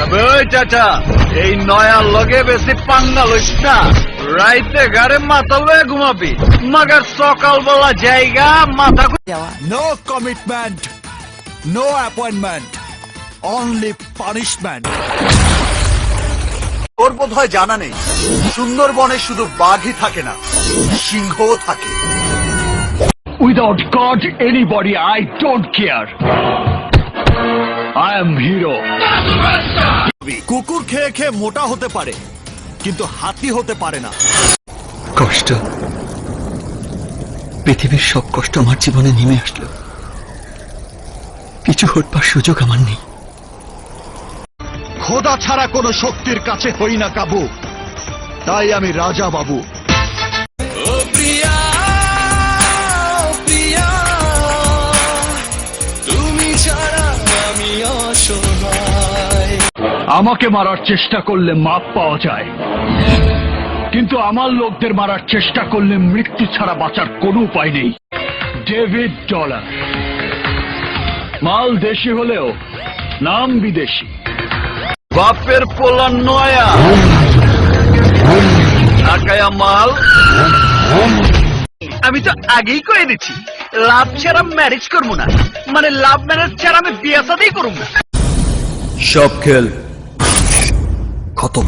ওই চাচা এই নয়া লগে বেশি পাঙ্গা লইস না রাইতে ঘরে মাথা লয়ে ঘুমাবি মাগার সকালবেলা জায়গা মাথা যাওয়া No commitment, no appointment, only punishment. ওর বোধ হয় জানা নেই সুন্দরবনে শুধু বাঘই থাকে না সিংহও থাকে Without God, anybody, I don't care. I am hero. কুকুর খেয়ে খেয়ে মোটা হতে পারে কিন্তু হাতি হতে পারে না। কষ্ট। পৃথিবীর সব কষ্ট আমার জীবনে নেমে আসলো। কিছু হটবার সুযোগ আমার নেই। খোদা ছাড়া কোনো শক্তির কাছে হই না কাবু। তাই আমি রাজা বাবু। আমাকে মারার চেষ্টা করলে মাপ পাওয়া যায়। কিন্তু আমার লোকদের মারার চেষ্টা করলে মৃত্যু ছাড়া বাঁচার কোনো উপায় নেই। David dollar. মাল দেশি হলেও নাম বিদেশি। বাপের পোলা নয়া। ঢাকায়া মাল। আমি তো আগেই করে দিচ্ছি লাভ ছাড়া ম্যারেজ করব না। মানে লাভ ম্যারেজ ছাড়া আমি বিয়ে সাথেই করব না। সব খেল カトム